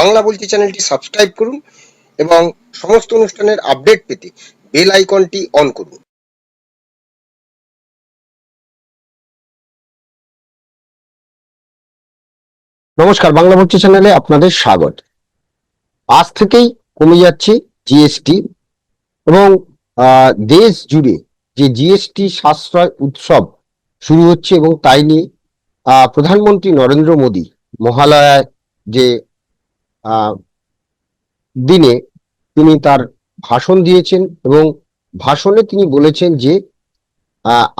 বাংলা বলছি চ্যানেলটি সাবস্ক্রাইব করুন এবং সমস্ত অনুষ্ঠানের আপডেট পেতে বেল আইকনটি অন করুন। নমস্কার, বাংলা বলছি চ্যানেলে আপনাদের স্বাগত। আজ থেকেই কমে যাচ্ছে জিএসটি এবং দেশ জুড়ে যে জিএসটি সাশ্রয় উৎসব শুরু হচ্ছে এবং তাই নিয়ে প্রধানমন্ত্রী নরেন্দ্র মোদী মহালয়ার যে দিনে তিনি তার ভাষণ দিয়েছেন এবং ভাষণে তিনি বলেছেন যে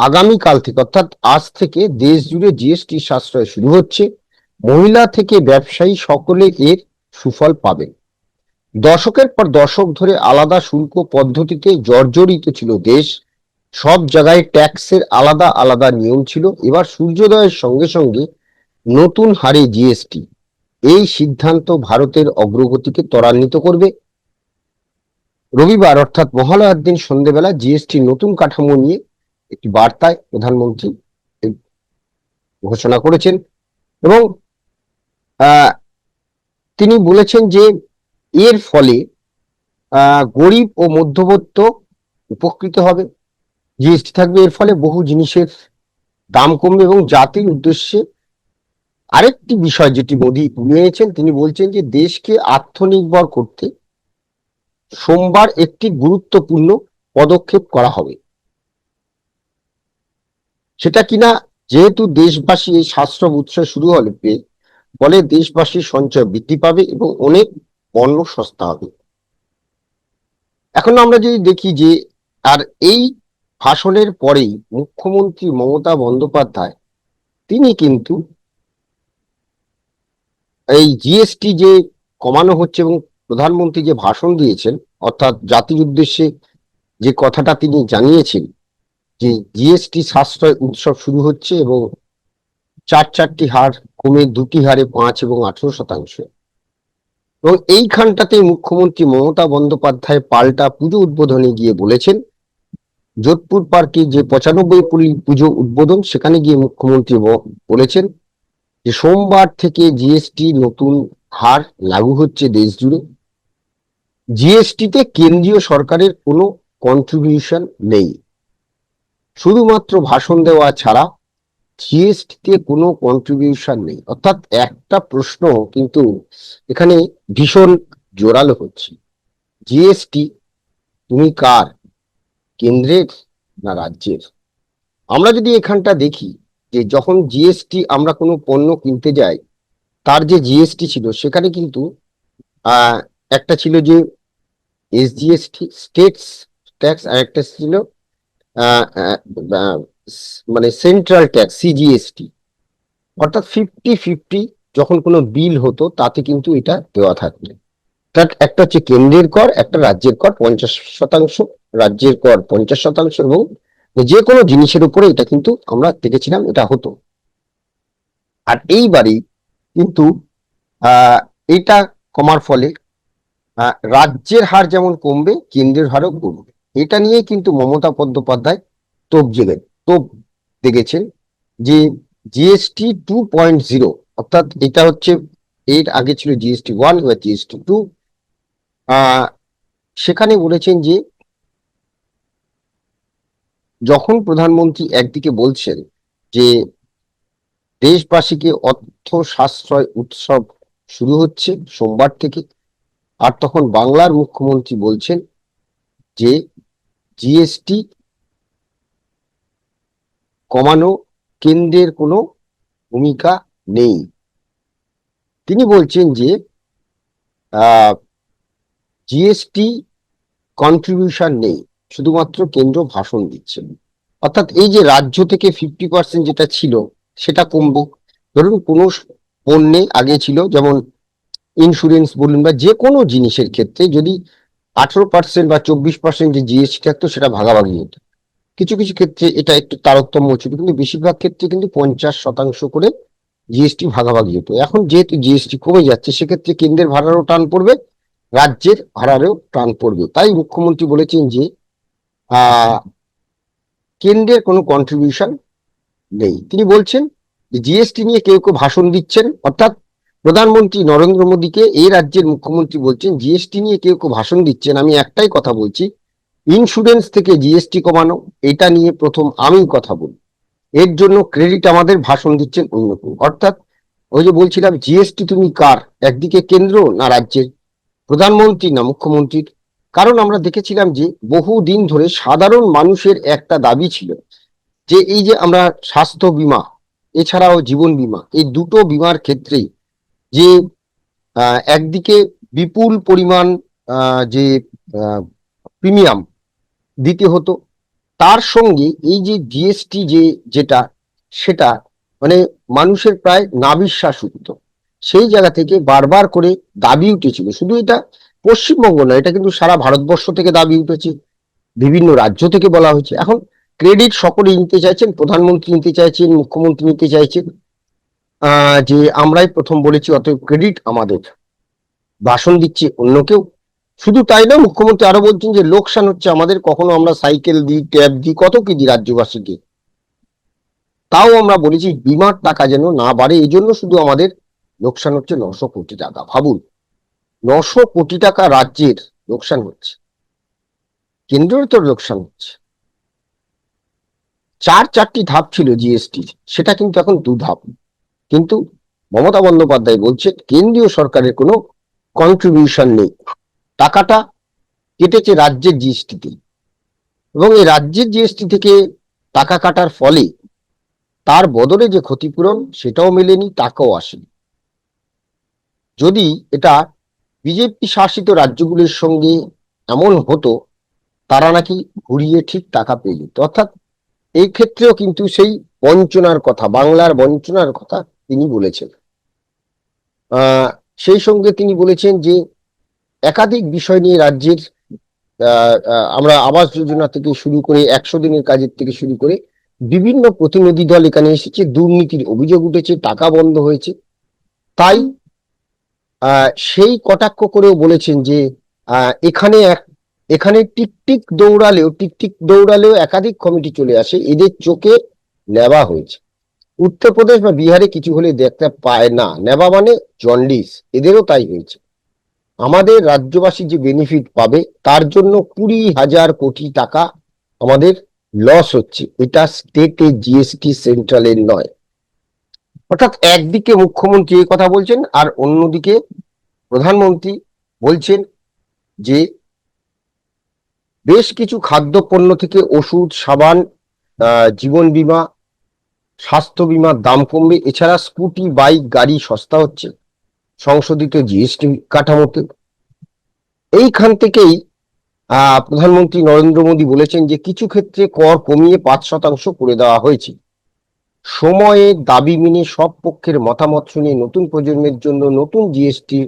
আগামীকাল থেকে অর্থাৎ আজ থেকে দেশ জুড়ে জিএসটি সাশ্রয় শুরু হচ্ছে। মহিলা থেকে ব্যবসায়ী সকলে এর সুফল পাবেন দশকের পর দশক ধরে আলাদা শুল্ক পদ্ধতিতে জর্জরিত ছিল দেশ। সব জায়গায় ট্যাক্সের আলাদা আলাদা নিয়ম ছিল। এবার সূর্যোদয়ের সঙ্গে সঙ্গে নতুন হারে জিএসটি। এই সিদ্ধান্ত ভারতের অগ্রগতিকে ত্বরান্বিত করবে। রবিবার অর্থাৎ মহালয়ার দিন সন্ধ্যেবেলা জিএসটি নতুন কাঠামো নিয়ে একটি বার্তায় প্রধানমন্ত্রী ঘোষণা করেছেন এবং তিনি বলেছেন যে এর ফলে গরিব ও মধ্যবর্ত উপকৃত হবে। জিএসটি থাকবে এর ফলে বহু জিনিসের দাম কমবে এবং জাতির উদ্দেশ্যে আরেকটি বিষয় যেটি মোদী তুলে এনেছেন তিনি বলছেন যে দেশকে আত্মনির্ভর করতে সোমবার একটি গুরুত্বপূর্ণ পদক্ষেপ করা হবে। সেটা কিনা, যেহেতু দেশবাসী এই সাশ্রম উৎসব শুরু হলে ফলে দেশবাসীর সঞ্চয় বৃদ্ধি পাবে এবং অনেক পণ্য সস্তা হবে। এখন আমরা যদি দেখি যে, আর এই ভাষণের পরেই মুখ্যমন্ত্রী মমতা বন্দ্যোপাধ্যায়, তিনি কিন্তু এই জিএসটি যে কমানো হচ্ছে এবং প্রধানমন্ত্রী যে ভাষণ দিয়েছেন, অর্থাৎ জাতির উদ্দেশ্যে যে কথাটা তিনি জানিয়েছেন যে জিএসটি সাশ্রয় উৎসব শুরু হচ্ছে এবং চার চারটি হার কমে দুটি হারে পাঁচ এবং আঠেরো শতাংশ। এবং এইখানটাতে মুখ্যমন্ত্রী মমতা বন্দ্যোপাধ্যায় পাল্টা পুজো উদ্বোধনে গিয়ে বলেছেন, যোধপুর পার্কে যে পঁচানব্বই পুজো উদ্বোধন সেখানে গিয়ে মুখ্যমন্ত্রী বলেছেন যে সোমবার থেকে জিএসটি নতুন হার লাগু হচ্ছে দেশ জুড়ে। জিএসটিতে কেন্দ্রীয় সরকারের কোনো কন্ট্রিবিউশন নেই। শুধুমাত্র ভাষণ দেওয়া ছাড়া জিএসটিতে কোনো কন্ট্রিবিউশন নেই। অর্থাৎ একটা প্রশ্ন কিন্তু এখানে ভীষণ জোরালো হচ্ছে। জিএসটি তুমি কার? কেন্দ্রের না রাজ্যের? আমরা যদি এখানটা দেখি যে যখন জিএসটি আমরা কোনো পণ্য কিনতে যাই, তার যে জিএসটি ছিল, সেখানে কিন্তু একটা ছিল যে এসজিএসটি স্টেটস ট্যাক্স আর একটা ছিল মানে সেন্ট্রাল ট্যাক্স সিজিএসটি অর্থাৎ ফিফটি ফিফটি যখন কোনো বিল হতো, তাতে কিন্তু এটা দেওয়া থাকতো। তার একটা হচ্ছে কেন্দ্রের কর, একটা রাজ্যের কর, পঞ্চাশ শতাংশ, রাজ্যের কর পঞ্চাশ শতাংশ, এবং যে কোনো জিনিসের উপরে এটা কিন্তু আমরা দেখেছিলাম, এটা হতো। আর এইবারই কিন্তু এটা কমার ফলে রাজ্যের হার যেমন কমবে, কেন্দ্রের হারও কমবে। এটা নিয়ে কিন্তু মমতা বন্দ্যোপাধ্যায় তোপ জেগে, তোপ দেখেছেন যে জিএসটি টু পয়েন্ট জিরো অর্থাৎ এটা হচ্ছে, এর আগে ছিল জিএসটি ওয়ান বা জিএসটি টু সেখানে বলেছেন যে যখন প্রধানমন্ত্রী একদিকে বলছেন যে দেশবাসীকে অর্থ সাশ্রয় উৎসব শুরু হচ্ছে সোমবার থেকে, আর তখন বাংলার মুখ্যমন্ত্রী বলছেন যে জিএসটি কমানো কেন্দ্রের কোনো ভূমিকা নেই। তিনি বলছেন যে জিএসটি কন্ট্রিবিউশন নেই। শুধুমাত্র কেন্দ্র ভাষণ দিচ্ছে অর্থাৎ এই যে রাজ্য থেকে ফিফটি পার্সেন্ট যেটা ছিল, সেটা কমবে। ধরুন কোনো পণ্যে আগে ছিল, যেমন ইন্স্যুরেন্স বলুন বা যে কোনো জিনিসের ক্ষেত্রে যদি আঠারো পার্সেন্ট বা চব্বিশ পার্সেন্ট যে জিএসটি থাকতো, সেটা ভাগাভাগি হতো। কিছু কিছু ক্ষেত্রে এটা একটু তারতম্য ছিল, কিন্তু বেশিরভাগ ক্ষেত্রে কিন্তু পঞ্চাশ শতাংশ করে জিএসটি ভাগাভাগি হতো। এখন যেহেতু জিএসটি কমে যাচ্ছে, সেক্ষেত্রে কেন্দ্রের ভাড়ারও টান পড়বে, রাজ্যের ভাড়ারও টান পড়বে। তাই মুখ্যমন্ত্রী বলেছেন যে কেন্দ্রের কোনো কন্ট্রিবিউশন নেই। তিনি বলছেন জিএসটি নিয়ে কেউ কেউ ভাষণ দিচ্ছেন, অর্থাৎ প্রধানমন্ত্রী নরেন্দ্র মোদীকে এই রাজ্যের মুখ্যমন্ত্রী বলছেন জিএসটি নিয়ে কেউ কেউ ভাষণ দিচ্ছেন, আমি একটাই কথা বলছি ইন্স্যুরেন্স থেকে জিএসটি কমানো, এটা নিয়ে প্রথম আমি কথা বলি। এর জন্য ক্রেডিট আমাদের ভাষণ দিচ্ছেন অন্য কেউ। অর্থাৎ ওই যে বলছিলাম জিএসটি তুমি কার? একদিকে কেন্দ্র না রাজ্যের? প্রধানমন্ত্রী না মুখ্যমন্ত্রীর? কারণ আমরা দেখেছিলাম যে বহু দিন ধরে সাধারণ মানুষের একটা দাবি ছিল যে এই যে আমরা স্বাস্থ্য বীমা, এছাড়াও জীবন বীমা, এই দুটো বীমার ক্ষেত্রেই যে একদিকে বিপুল পরিমাণ যে প্রিমিয়াম দিতে হতো, তার সঙ্গে এই যে জিএসটি যে, যেটা, সেটা মানে মানুষের প্রায় নাবিশ্বাস উঠত। সেই জায়গা থেকে বারবার করে দাবি উঠেছিল। শুধু এটা পশ্চিমবঙ্গ না এটা কিন্তু সারা ভারতবর্ষ থেকে দাবি উঠেছে, বিভিন্ন রাজ্য থেকে বলা হয়েছে। এখন ক্রেডিট সকলেই নিতে চাইছেন, প্রধানমন্ত্রী নিতে চাইছেন, মুখ্যমন্ত্রী নিতে চাইছেন যে আমরাই প্রথম বলেছি, অতএব ক্রেডিট আমাদের। ভাষণ দিচ্ছে অন্য কেউ। শুধু তাই না মুখ্যমন্ত্রী আরও বলছেন যে লোকসান হচ্ছে আমাদের, কখনো আমরা সাইকেল দিই ট্যাব দিই, কত কি দিই রাজ্যবাসীকে। তাও আমরা বলেছি, বিমার টাকা যেন না বাড়ে এই জন্য শুধু আমাদের লোকসান হচ্ছে নশো কোটি টাকা ভাবুন। নশো কোটি টাকা রাজ্যের লোকসান হচ্ছে। কেন্দ্রের তো লোকসান হচ্ছে। চার চারটি ধাপ ছিল জিএসটি সেটা কিন্তু এখন দু ধাপ। কিন্তু মমতা বন্দ্যোপাধ্যায় বলছেন, কেন্দ্রীয় সরকারের কোনো কন্ট্রিবিউশন নেই। টাকাটা কেটেছে রাজ্যের জিএসটিতে এবং এই রাজ্যের জিএসটি থেকে টাকা কাটার ফলে তার বদলে যে ক্ষতিপূরণ, সেটাও মেলেনি, টাকাও আসেনি। যদি এটা বিজেপি শাসিত রাজ্যগুলির সঙ্গে এমন হতো, তারা নাকি ঘুরিয়ে ঠিক টাকা পেয়ে যেত। অর্থাৎ এই ক্ষেত্রেও কিন্তু সেই বঞ্চনার কথা, বাংলার বঞ্চনার কথা তিনি বলেছেন। সেই সঙ্গে তিনি বলেছেন যে একাধিক বিষয় নিয়ে রাজ্যের আমরা আবাস যোজনা থেকে শুরু করে একশো দিনের কাজের থেকে শুরু করে বিভিন্ন প্রতিনিধি দল এখানে এসেছে, দুর্নীতির অভিযোগ উঠেছে, টাকা বন্ধ হয়েছে। তাই সেই কটাক্ষ করেও বলেছেন যে এখানে এক, এখানে টিকটিক দৌড়ালেও টিকটিক দৌড়ালেও একাধিক কমিটি চলে আসে, এদের চোখে নেওয়া হয়েছে। উত্তরপ্রদেশ বা বিহারে কিছু হলে দেখতে পায় না নেবা মানে জন্ডিস, এদেরও তাই হয়েছে। আমাদের রাজ্যবাসী যে বেনিফিট পাবে, তার জন্য কুড়ি হাজার কোটি টাকা আমাদের লস হচ্ছে, এটা স্টেটের জিএসটি সেন্ট্রালের নয়। অর্থাৎ একদিকে মুখ্যমন্ত্রী এই কথা বলছেন আর অন্যদিকে প্রধানমন্ত্রী বলছেন যে বেশ কিছু খাদ্যপণ্য থেকে ওষুধ, সাবান জীবন বীমা, স্বাস্থ্য বীমার দাম কমবে। এছাড়া স্কুটি, বাইক, গাড়ি সস্তা হচ্ছে সংশোধিত জিএসটি কাঠামোতে। এইখান থেকেই প্রধানমন্ত্রী নরেন্দ্র মোদী বলেছেন যে কিছু ক্ষেত্রে কর কমিয়ে পাঁচ শতাংশ করে দেওয়া হয়েছে। সময়ে দাবি মেনে সব পক্ষের মতামত শুনে নতুন প্রজন্মের জন্য নতুন জিএসটি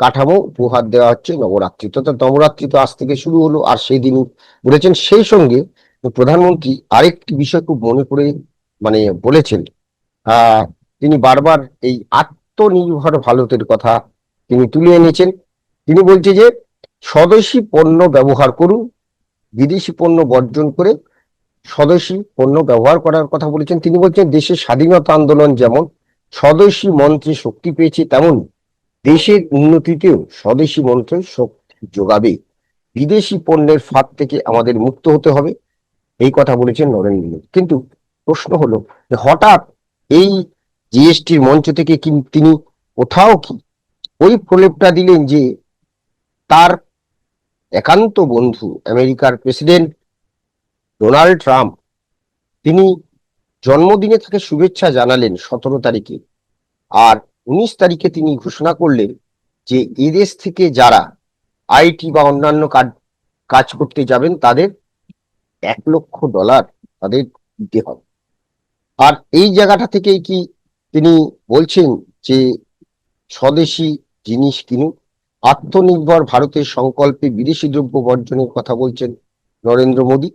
কাঠামো উপহার দেওয়া হচ্ছে নবরাত্রি। তথা নবরাত্রি তো আজ থেকে শুরু হলো আর সেই দিন বলেছেন, সেই সঙ্গে প্রধানমন্ত্রী আরেকটি বিষয় খুব মনে করে মানে বলেছেন তিনি বারবার এই আত্মনির্ভর ভারতের কথা তিনি তুলে এনেছেন। তিনি বলছে যে, স্বদেশি পণ্য ব্যবহার করুন, বিদেশি পণ্য বর্জন করে স্বদেশি পণ্য ব্যবহার করার কথা বলেছেন। তিনি বলছেন, দেশের স্বাধীনতা আন্দোলন যেমন স্বদেশি মন্ত্রে শক্তি পেয়েছে, তেমন দেশের উন্নতিতেও স্বদেশি মন্ত্রে শক্তি যোগাবে। বিদেশি পণ্যের ফাঁদ থেকে আমাদের মুক্ত হতে হবে, এই কথা বলেছেন নরেন্দ্র মোদী। কিন্তু প্রশ্ন হলো যে হঠাৎ এই জিএসটির মঞ্চ থেকে কি তিনি কোথাও কি ওই প্রলেপটা দিলেন যে তার একান্ত বন্ধু আমেরিকার প্রেসিডেন্ট ডোনাল্ড ট্রাম্প, তিনি জন্মদিনে তাকে শুভেচ্ছা জানালেন সতেরো তারিখে। আর উনিশ তারিখে তিনি ঘোষণা করলেন যে এদেশ থেকে যারা আইটি বা অন্যান্য কাজ করতে যাবেন, তাদের এক লক্ষ ডলার তাদের দিতে হবে। আর এই জায়গাটা থেকেই কি তিনি বলছেন যে স্বদেশি জিনিস কিনুন? আত্মনির্ভর ভারতের সংকল্পে বিদেশি দ্রব্য বর্জনের কথা বলছেন নরেন্দ্র মোদী।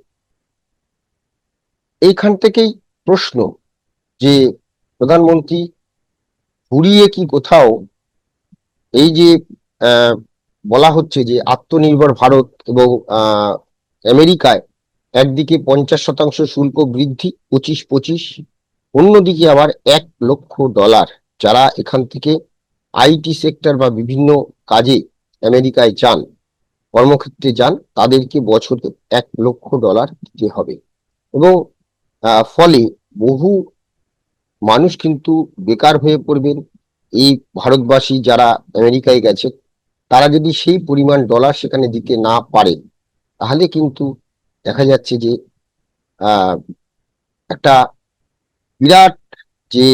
এইখান থেকেই প্রশ্ন যে প্রধানমন্ত্রী ঘুরিয়ে কি কোথাও এই যে বলা হচ্ছে যে আত্মনির্ভর ভারত এবং আমেরিকায় একদিকে পঞ্চাশ শতাংশ শুল্ক বৃদ্ধি, পঁচিশ পঁচিশ, অন্যদিকে আবার এক লক্ষ ডলার। যারা এখান থেকে আইটি সেক্টর বা বিভিন্ন কাজে আমেরিকায় যান, কর্মক্ষেত্রে যান, তাদেরকে বছরে এক লক্ষ ডলার দিতে হবে। এবং ফলে বহু মানুষ কিন্তু বেকার হয়ে পড়বেন। এই ভারতবাসী যারা আমেরিকায় গেছে, তারা যদি সেই পরিমাণ ডলার সেখানে দিতে না পারেন তাহলে কিন্তু দেখা যাচ্ছে যে একটা বিরাট যে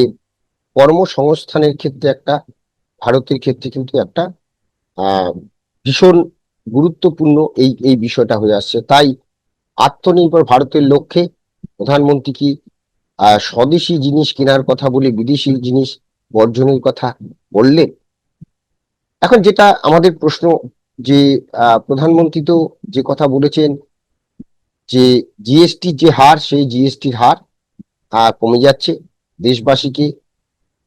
কর্মসংস্থানের ক্ষেত্রে একটা, ভারতের ক্ষেত্রে কিন্তু একটা ভীষণ গুরুত্বপূর্ণ এই এই বিষয়টা হয়ে আসছে। তাই আত্মনির্ভর ভারতের লক্ষ্যে প্রধানমন্ত্রী কি? স্বদেশি জিনিস কেনার কথা বলে বিদেশি জিনিস বর্জনের কথা বললেন? এখন যেটা আমাদের প্রশ্ন, যে প্রধানমন্ত্রী তো যে কথা বলেছেন, যে জিএসটির যে হার, সেই জিএসটির হার কমে যাচ্ছে। দেশবাসীকে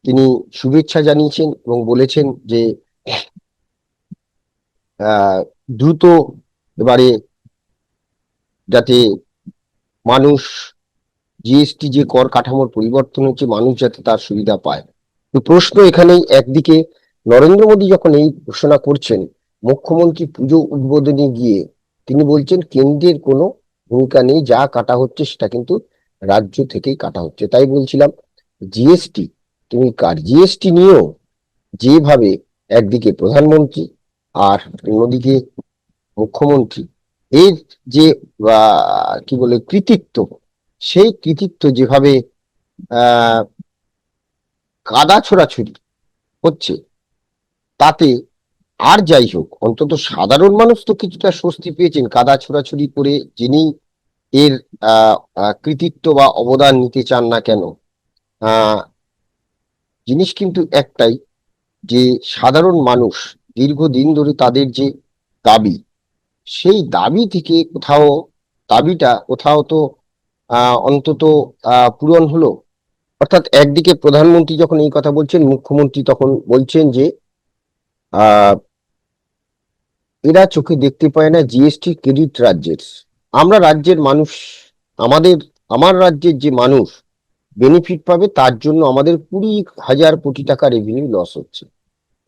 তিনি শুভেচ্ছা জানিয়েছেন এবং বলেছেন যে দ্রুত এবারে যাতে মানুষ জিএসটি যে কর কাঠামোর পরিবর্তন হচ্ছে, মানুষ যাতে তার সুবিধা পায়। তো প্রশ্ন এখানেই একদিকে, নরেন্দ্র মোদী যখন এই ঘোষণা করছেন, মুখ্যমন্ত্রী পুজো উদ্বোধনে গিয়ে তিনি বলছেন, কেন্দ্রের কোনো ভূমিকা নেই, যা কাটা হচ্ছে সেটা কিন্তু রাজ্য থেকেই কাটা হচ্ছে। তাই বলছিলাম জিএসটি তুমি কার? জিএসটি নিয়েও যেভাবে একদিকে প্রধানমন্ত্রী আর অন্যদিকে মুখ্যমন্ত্রী, এর যে কি বলে, কৃতিত্ব সেই কৃতিত্ব যেভাবে কাদা ছোড়াছুড়ি হচ্ছে, তাতে আর যাই হোক, অন্তত সাধারণ মানুষ তো কিছুটা স্বস্তি পেয়েছেন কাদা ছোড়াছুড়ি করে যিনি এর কৃতিত্ব বা অবদান নিতে চান না কেন। জিনিস কিন্তু একটাই যে সাধারণ মানুষ দীর্ঘদিন ধরে তাদের যে দাবি, সেই দাবি থেকে কোথাও, দাবিটা কোথাও তো অন্তত পূরণ হলো। অর্থাৎ একদিকে প্রধানমন্ত্রী যখন এই কথা বলছেন, মুখ্যমন্ত্রী তখন বলছেন যে এরা চোখে দেখতে পায় না জিএসটি ক্রেডিট রাজ্যের। আমরা রাজ্যের মানুষ, আমাদের, আমার রাজ্যের যে মানুষ বেনিফিট পাবে, তার জন্য আমাদের কুড়ি হাজার কোটি টাকা রেভিনিউ লস হচ্ছে।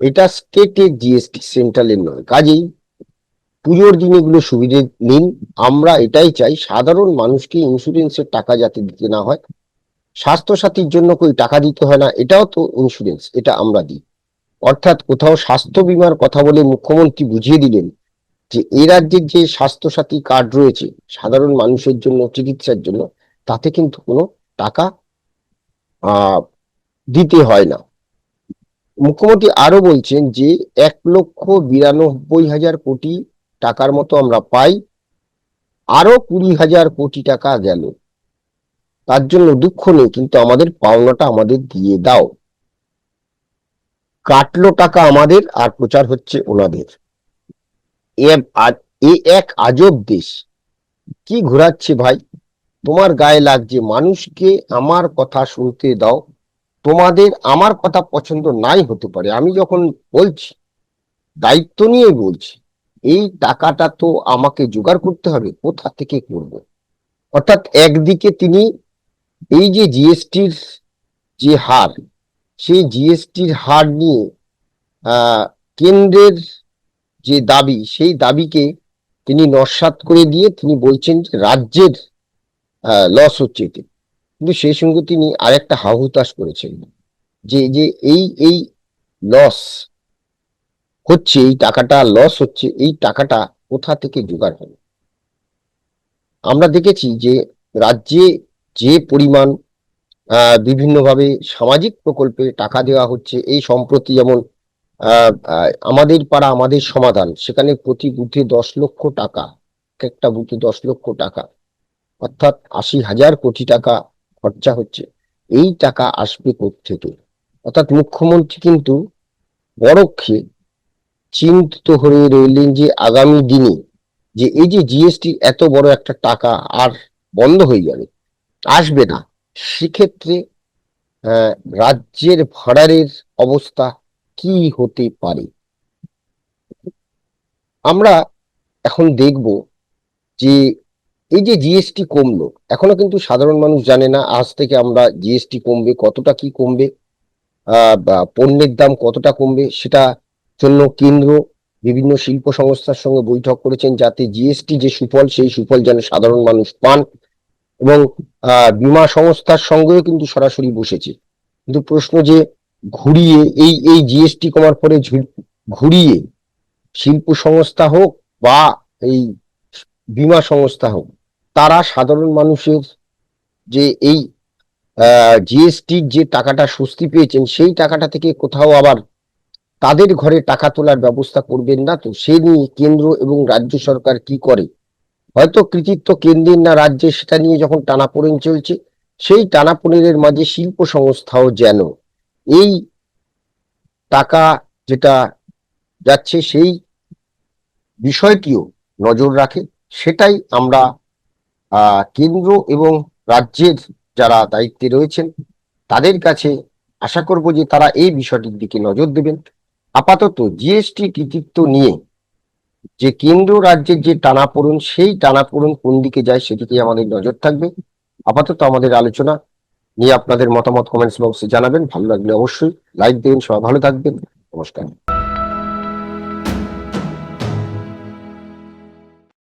এটা স্টেটের জিএসটি সেন্ট্রালের নয়। কাজেই পুজোর দিন এগুলো সুবিধে নিন। আমরা এটাই চাই, সাধারণ মানুষকে ইন্স্যুরেন্সের টাকা যাতে দিতে না হয়। স্বাস্থ্য সাথীর জন্য কই টাকা দিতে হয় না, এটাও তো ইন্স্যুরেন্স, এটা আমরা দিই। অর্থাৎ কোথাও স্বাস্থ্য বীমার কথা বলে মুখ্যমন্ত্রী বুঝিয়ে দিলেন যে এই রাজ্যের যে স্বাস্থ্য সাথী কার্ড রয়েছে, সাধারণ মানুষের জন্য, চিকিৎসার জন্য, তাতে কিন্তু কোনো টাকা দিতে হয় না। মুখ্যমন্ত্রী আরও বলছেন যে, এক লক্ষ বিরানব্বই হাজার কোটি টাকার মতো আমরা পাই। আরও কুড়ি হাজার কোটি টাকা গেল। তার জন্য দুঃখ নেই, কিন্তু আমাদের পাওনাটা আমাদের দিয়ে দাও। কাটলো টাকা আমাদের, আর প্রচার হচ্ছে ওনাদের। এ এক আজব দেশ। কি ঘোরাচ্ছে ভাই? তোমার গায়ে লাগছে। মানুষকে আমার কথা শুনতে দাও। তোমাদের আমার কথা পছন্দ নাই হতে পারে। আমি যখন বলছি, দায়িত্ব নিয়ে বলছি এই টাকাটা তো আমাকে জোগাড় করতে হবে, কোথা থেকে করব? অর্থাৎ একদিকে তিনি এই যে জিএসটির যে হার, সেই জিএসটির হার নিয়ে কেন্দ্রের যে দাবি, সেই দাবিকে তিনি নস্বাত করে দিয়ে তিনি বলছেন যে রাজ্যের লস হচ্ছে এতে। কিন্তু সেই সঙ্গে তিনি আরেকটা হাহুতাশ করেছেন যে যে এই এই লস হচ্ছে এই টাকাটা লস হচ্ছে, এই টাকাটা কোথা থেকে জোগাড় হবে? আমরা দেখেছি যে রাজ্যে যে পরিমাণ বিভিন্নভাবে সামাজিক প্রকল্পে টাকা দেওয়া হচ্ছে, এই সম্প্রতি যেমন আমাদের পাড়া, আমাদের সমাধান, সেখানে প্রতি বুথে দশ লক্ষ টাকা একটা বুথে দশ লক্ষ টাকা, অর্থাৎ আশি হাজার কোটি টাকা খরচা হচ্ছে। এই টাকা আসবে থেকে অর্থাৎ মুখ্যমন্ত্রী কিন্তু বড়ক্ষে চিন্তিত হয়ে রইলেন যে আগামী দিনে যে এই যে জিএসটি এত বড় একটা টাকা আর বন্ধ হয়ে যাবে, আসবে না। সেক্ষেত্রে রাজ্যের ভাড়ারের অবস্থা কি হতে পারে? আমরা এখন দেখব যে এই যে জিএসটি কমলো, এখনও কিন্তু সাধারণ মানুষ জানে না আজ থেকে আমরা জিএসটি কমবে, কতটা কি কমবে পণ্যের দাম কতটা কমবে, সেটা জন্য কেন্দ্র বিভিন্ন শিল্প সংস্থার সঙ্গে বৈঠক করেছেন যাতে জিএসটি যে সুফল, সেই সুফল যেন সাধারণ মানুষ পান এবং বিমা সংস্থার সঙ্গেও কিন্তু সরাসরি বসেছে। কিন্তু প্রশ্ন যে ঘুরিয়ে, এই এই জিএসটি কমার পরে ঘুরিয়ে শিল্প সংস্থা হোক বা এই বিমা সংস্থা হোক, তারা সাধারণ মানুষের যে এই জিএসটির যে টাকাটা স্বস্তি পেয়েছেন, সেই টাকাটা থেকে কোথাও আবার তাদের ঘরে টাকা তোলার ব্যবস্থা করবেন না তো? সে নিয়ে কেন্দ্র এবং রাজ্য সরকার কি করে? হয়তো কৃতিত্ব কেন্দ্রের না রাজ্যে সেটা নিয়ে যখন টানাপোড়েন চলছে, সেই টানাপোড়েনের মাঝে শিল্প সংস্থাও যেন এই টাকা যেটা যাচ্ছে, সেই বিষয়টিও নজর রাখে। সেটাই আমরা কেন্দ্র এবং রাজ্যের যারা দায়িত্বে রয়েছেন, তাদের কাছে আশা করব যে তারা এই বিষয়টির দিকে নজর দেবেন। আপাতত জিএসটি কৃতিত্ব নিয়ে যে কেন্দ্র রাজ্যের যে টানাপোড়ন, সেই টানাপোড়েন কোন দিকে যায় সেদিকে আমাদের নজর থাকবে। আপাতত আমাদের আলোচনা নিয়ে আপনাদের মতামত কমেন্টস বক্সে জানাবেন। ভালো লাগলে অবশ্যই লাইক দেবেন, সবাই ভালো থাকবেন। নমস্কার।